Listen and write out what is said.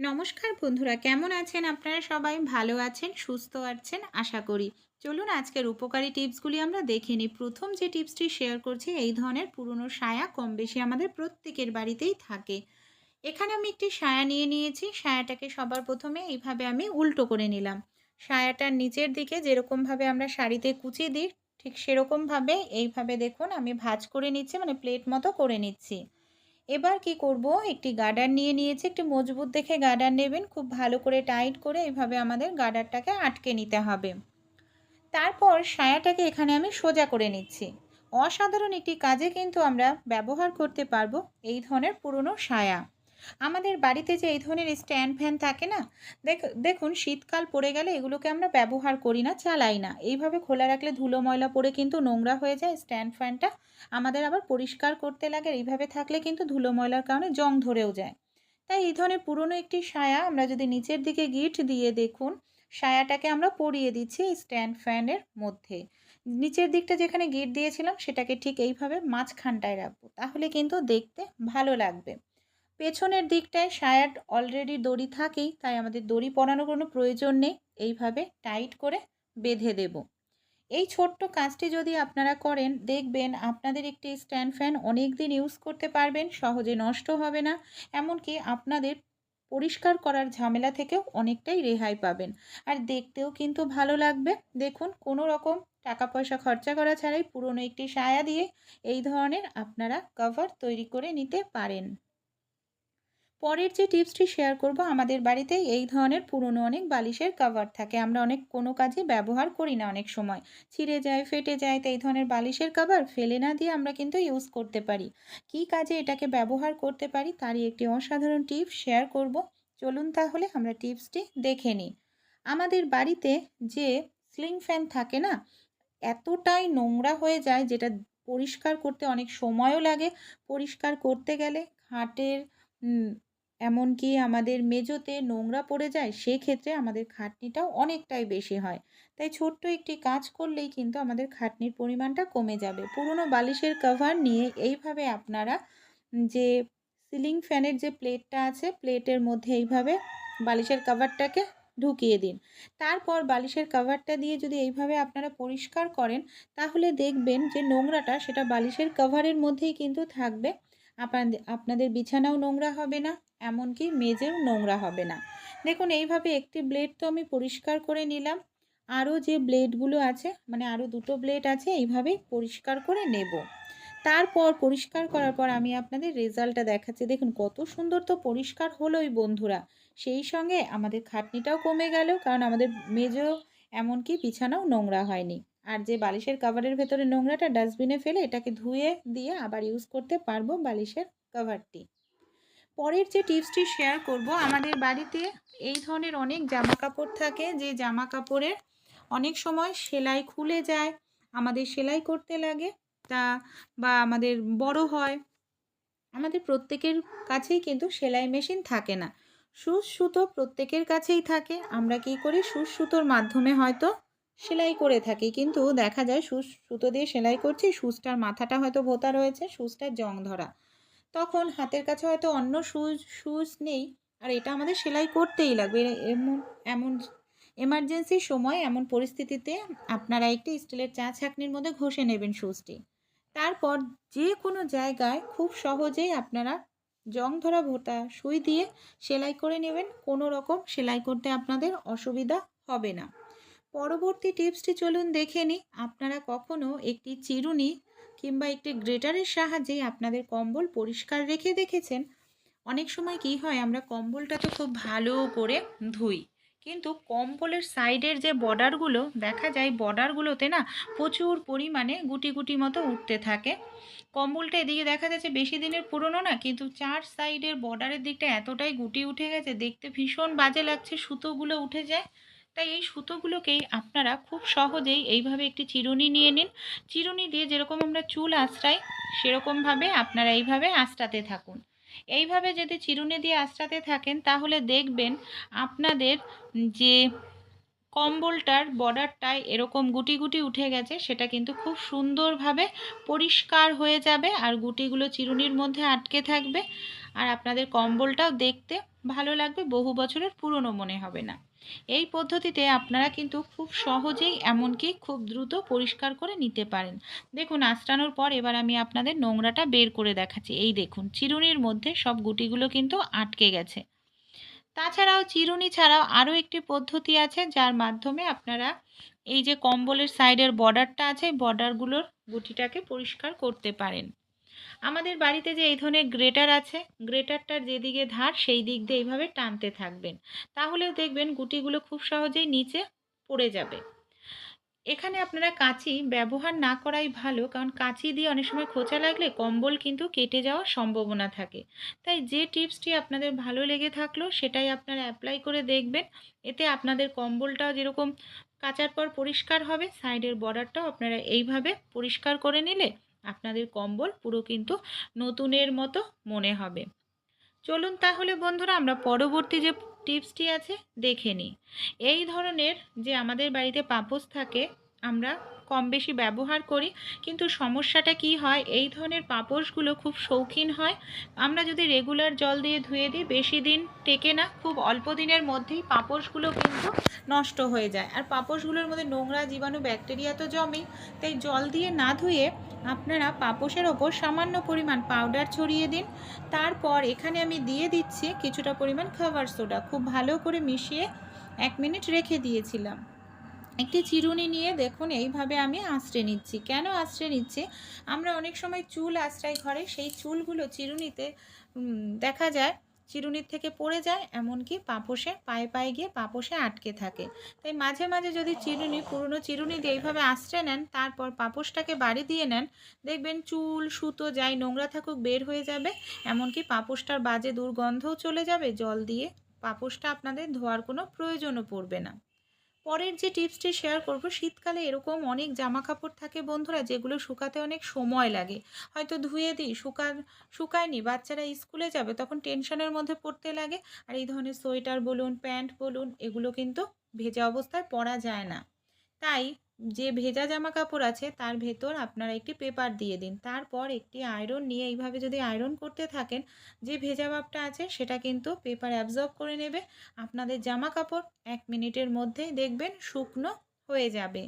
নমস্কার বন্ধুরা, কেমন আছেন আপনারা? সবাই ভালো আছেন, সুস্থ আছেন, আশা করি। চলুন আজকের উপকারী টিপসগুলি আমরা দেখে নিই। প্রথম যে টিপসটি শেয়ার করছি, এই ধরনের পুরনো সায়া কম বেশি আমাদের প্রত্যেকের বাড়িতেই থাকে। এখানে আমি একটি সায়া নিয়ে নিয়েছি। সায়াটাকে সবার প্রথমে এইভাবে আমি উল্টো করে নিলাম। সায়াটার নিচের দিকে যেরকমভাবে আমরা শাড়িতে কুচি দিই, ঠিক সেরকমভাবে এইভাবে দেখুন, আমি ভাজ করে নিচ্ছি মানে প্লেট মতো করে নিচ্ছি। এবার কি করব? একটি গার্ডার নিয়ে নিয়েছি, একটি মজবুত দেখে গার্ডার নেবেন, খুব ভালো করে টাইট করে এইভাবে আমাদের গার্ডারটাকে আটকে নিতে হবে। তারপর সায়াটাকে এখানে আমি সোজা করে নিচ্ছি। অসাধারণ একটি কাজে কিন্তু আমরা ব্যবহার করতে পারব এই ধরনের পুরনো সায়া। আমাদের বাড়িতে যে এই ধরনের স্ট্যান্ড ফ্যান থাকে না, দেখ, দেখুন শীতকাল পড়ে গেলে এগুলোকে আমরা ব্যবহার করি না, চালাই না। এইভাবে খোলা রাখলে ধুলো ময়লা পড়ে কিন্তু নোংরা হয়ে যায়, স্ট্যান্ড ফ্যানটা আমাদের আবার পরিষ্কার করতে লাগে এইভাবে থাকলে কিন্তু ধুলো ময়লার কারণে জং ধরেও যায়। তাই এই ধরনের পুরনো একটি সায়া আমরা যদি নিচের দিকে গিট দিয়ে দেখুন, সায়াটাকে আমরা পরিয়ে দিচ্ছি স্ট্যান্ড ফ্যানের মধ্যে। নিচের দিকটা যেখানে গিট দিয়েছিলাম সেটাকে ঠিক এইভাবে মাঝখানটায় রাখব, তাহলে কিন্তু দেখতে ভালো লাগবে। পেছনের দিকটায় সায়ার অলরেডি দড়ি থাকেই, তাই আমাদের দড়ি পরানোর কোনো প্রয়োজন নেই। এইভাবে টাইট করে বেঁধে দেব। এই ছোট্ট কাজটি যদি আপনারা করেন, দেখবেন আপনাদের একটি স্ট্যান্ড ফ্যান অনেক দিন ইউজ করতে পারবেন, সহজে নষ্ট হবে না, এমনকি আপনাদের পরিষ্কার করার ঝামেলা থেকেও অনেকটাই রেহাই পাবেন। আর দেখতেও কিন্তু ভালো লাগবে। দেখুন, কোনো রকম টাকা পয়সা খরচা করা ছাড়াই পুরনো একটি সায়া দিয়ে এই ধরনের আপনারা কভার তৈরি করে নিতে পারেন। পরের যে টিপসটি শেয়ার করব, আমাদের বাড়িতে এই ধরনের পুরনো অনেক বালিশের কভার থাকে। আমরা অনেক কোনো কাজে ব্যবহার করি না অনেক সময়। ছিঁড়ে যায়, ফেটে যায়, তো এই ধরনের বালিশের কভার ফেলে না দিয়ে আমরা কিন্তু ইউজ করতে পারি। কি কাজে এটাকে ব্যবহার করতে পারি, তারই একটি অসাধারণ টিপস শেয়ার করব। চলুন তাহলে আমরা টিপসটি দেখে নিই। আমাদের বাড়িতে যে স্লিং ফ্যান থাকে না, এতটাই নোংরা হয়ে যায় যেটা পরিষ্কার করতে অনেক সময়ও লাগে। পরিষ্কার করতে গেলে খাটের এমনকি আমাদের মেঝোতে নোংরা পড়ে যায়, সেক্ষেত্রে আমাদের খাটনিটাও অনেকটাই বেশি হয়। তাই ছোট্ট একটি কাজ করলেই কিন্তু আমাদের খাটনির পরিমাণটা কমে যাবে। পুরনো বালিশের কভার নিয়ে এইভাবে আপনারা যে সিলিং ফ্যানের যে প্লেটটা আছে প্লেটের মধ্যে এইভাবে বালিশের কভারটাকে ঢুকিয়ে দিন। তারপর বালিশের কভারটা দিয়ে যদি এইভাবে আপনারা পরিষ্কার করেন, তাহলে দেখবেন যে নোংরাটা সেটা বালিশের কভারের মধ্যেই কিন্তু থাকবে। আপনাদের আপনাদের বিছানাও নোংরা হবে না, এমনকি মেজেও নোংরা হবে না। দেখুন, এইভাবে একটি ব্লেড তো আমি পরিষ্কার করে নিলাম। আরও যে ব্লেডগুলো আছে মানে আরও দুটো ব্লেড আছে, এইভাবেই পরিষ্কার করে নেব। তারপর পরিষ্কার করার পর আমি আপনাদের রেজাল্টটা দেখাচ্ছি। দেখুন, কত সুন্দর তো পরিষ্কার হলোই বন্ধুরা। সেই সঙ্গে আমাদের খাটনিটাও কমে গেল, কারণ আমাদের মেজো এমনকি বিছানাও নোংরা হয়নি। আর যে বালিশের কাভারের ভেতরে নোংরাটা ডাস্টবিনে ফেলে এটাকে ধুয়ে দিয়ে আবার ইউজ করতে পারব বালিশের কাভারটি পরের যে টিপসটি শেয়ার করব, আমাদের বাড়িতে এই ধরনের অনেক জামা কাপড় থাকে যে জামা কাপড়ের অনেক সময় সেলাই খুলে যায়, আমাদের সেলাই করতে লাগে, তা বা আমাদের বড় হয়। আমাদের প্রত্যেকের কাছেই কিন্তু সেলাই মেশিন থাকে না। সুস সুতো প্রত্যেকের কাছেই থাকে, আমরা কি করি? সুস সুতোর মাধ্যমে হয়তো সেলাই করে থাকি। কিন্তু দেখা যায় সুস সুতো দিয়ে সেলাই করছি, সুচটার মাথাটা হয়তো ভোতা রয়েছে, সুচটার জং ধরা। তখন হাতের কাছে হয়তো অন্য সুচ সুচ নেই, আর এটা আমাদের সেলাই করতেই লাগবে। এমন এমন এমার্জেন্সির সময়, এমন পরিস্থিতিতে আপনারা একটি স্টিলের চা ছাঁকনির মধ্যে ঘষে নেবেন সুচটি। তারপর যে কোনো জায়গায় খুব সহজেই আপনারা জং ধরা ভোটা সুই দিয়ে সেলাই করে নেবেন। কোনো রকম সেলাই করতে আপনাদের অসুবিধা হবে না। পরবর্তী টিপসটি চলুন দেখে নিই। আপনারা কখনো একটি চিরুনি কিংবা একটি গ্রেটারের সাহায্যে আপনাদের কম্বল পরিষ্কার রেখে দেখেছেন? অনেক সময় কি হয়, আমরা কম্বলটা তো খুব ভালো করে ধুই। কিন্তু কম্বলের সাইডের যে বর্ডারগুলো, দেখা যায় বর্ডারগুলোতে না প্রচুর পরিমাণে গুটি গুটি মতো উঠতে থাকে। কম্বলটা এদিকে দেখা যাচ্ছে বেশি দিনের পুরনো না, কিন্তু চার সাইডের বর্ডারের দিকটা এতটাই গুটি উঠে গেছে, দেখতে ভীষণ বাজে লাগছে, সুতোগুলো উঠে যায়। তাই এই সুতোগুলোকেই আপনারা খুব সহজেই এইভাবে একটি চিরুনি নিয়ে নিন। চিরুনি দিয়ে যেরকম আমরা চুল আশ্রাই সেরকমভাবে আপনারা এইভাবে আশ্রাতে থাকুন। এইভাবে যদি চিরুনি দিয়ে আশ্রাতে থাকেন, তাহলে দেখবেন আপনাদের যে কম্বলটার বর্ডারটায় এরকম গুটি গুটি উঠে গেছে, সেটা কিন্তু খুব সুন্দরভাবে পরিষ্কার হয়ে যাবে আর গুটিগুলো চিরুনির মধ্যে আটকে থাকবে। আর আপনাদের কম্বলটাও দেখতে ভালো লাগবে, বহু বছরের পুরনো মনে হবে না। এই পদ্ধতিতে আপনারা কিন্তু খুব সহজেই এমনকি খুব দ্রুত পরিষ্কার করে নিতে পারেন। দেখুন, আঁচড়ানোর পর এবার আমি আপনাদের নোংরাটা বের করে দেখাচ্ছি। এই দেখুন, চিরুনির মধ্যে সব গুটিগুলো কিন্তু আটকে গেছে। তাছাড়াও চিরুনি ছাড়াও আরও একটি পদ্ধতি আছে, যার মাধ্যমে আপনারা এই যে কম্বলের সাইডের বর্ডারটা আছে, বর্ডারগুলোর গুটিটাকে পরিষ্কার করতে পারেন। আমাদের বাড়িতে যে এই ধরনের গ্রেটার আছে, গ্রেটারটার যেদিকে ধার সেই দিক দিয়ে এইভাবে টানতে থাকবেন। তাহলেও দেখবেন গুটিগুলো খুব সহজেই নিচে পড়ে যাবে। এখানে আপনারা কাঁচি ব্যবহার না করাই ভালো, কারণ কাঁচি দিয়ে অনেক সময় খোঁচা লাগলে কম্বল কিন্তু কেটে যাওয়ার সম্ভাবনা থাকে। তাই যে টিপসটি আপনাদের ভালো লেগে থাকল সেটাই আপনারা অ্যাপ্লাই করে দেখবেন। এতে আপনাদের কম্বলটাও যেরকম কাচার পর পরিষ্কার হবে সাইডের বর্ডারটাও আপনারা এইভাবে পরিষ্কার করে নিলে আপনাদের কম্বল পুরো কিন্তু নতুনের মতো মনে হবে। চলুন তাহলে বন্ধুরা আমরা পরবর্তী যে টিপসটি আছে দেখে নিই। এই ধরনের যে আমাদের বাড়িতে পাপোশ থাকে আমরা কম বেশি ব্যবহার করি, কিন্তু সমস্যাটা কি হয়? এই ধরনের পাপোশগুলো খুব শৌখিন হয়। আমরা যদি রেগুলার জল দিয়ে ধুয়ে দিই, বেশি দিন টেকে না, খুব অল্প দিনের মধ্যেই পাপোশগুলো কিন্তু নষ্ট হয়ে যায়। আর পাপোশগুলোর মধ্যে নোংরা জীবাণু ব্যাকটেরিয়া তো জমেই, তাই জল দিয়ে না ধুয়ে আপনারা পাপোশের ওপর সামান্য পরিমাণ পাউডার ছড়িয়ে দিন। তারপর এখানে আমি দিয়ে দিচ্ছি কিছুটা পরিমাণ খাবার সোডা খুব ভালো করে মিশিয়ে এক মিনিট রেখে দিয়েছিলাম। একটি চিরুনি নিয়ে দেখুন, এইভাবে আমি আঁচড়ে নিচ্ছি। কেন আঁচড়ে নিচ্ছি? আমরা অনেক সময় চুল আঁচড়াই ঘরে, সেই চুলগুলো চিরুনিতে দেখা যায়, চিরুনির থেকে পড়ে যায়, এমনকি পাপোশে, পায়ে পায়ে গিয়ে পাপোশে আটকে থাকে। তাই মাঝে মাঝে যদি চিরুনি, পুরনো চিরুনি দিয়ে এইভাবে আঁচড়ে নেন, তারপর পাপোশটাকে বাড়ি দিয়ে নেন, দেখবেন চুল, সুতো, যাই নোংরা থাকুক, বের হয়ে যাবে, এমনকি পাপোশটার বাজে দুর্গন্ধও চলে যাবে, জল দিয়ে পাপোশটা আপনাদের ধোয়ার কোনো প্রয়োজনও পড়বে না। পরের যে টিপসটি শেয়ার করব, শীতকালে এরকম অনেক জামা কাপড় থাকে বন্ধুরা, যেগুলো শুকাতে অনেক সময় লাগে। হয়তো ধুয়ে দিই শুকা শুকায়নি, বাচ্চারা স্কুলে যাবে তখন টেনশনের মধ্যে পড়তে লাগে। আর এই ধরনের সোয়েটার বলুন, প্যান্ট বলুন, এগুলো কিন্তু ভেজা অবস্থায় পরা যায় না। তাই যে ভেজা জামা কাপড় আছে তার ভেতর আপনারা একটি পেপার দিয়ে দিন। তারপর একটি আয়রন নিয়ে এইভাবে যদি আয়রন করতে থাকেন, যে ভেজা ভাবটা আছে সেটা কিন্তু পেপার অ্যাবজর্ব করে নেবে। আপনাদের জামা কাপড় এক মিনিটের মধ্যে দেখবেন শুকনো হয়ে যাবে।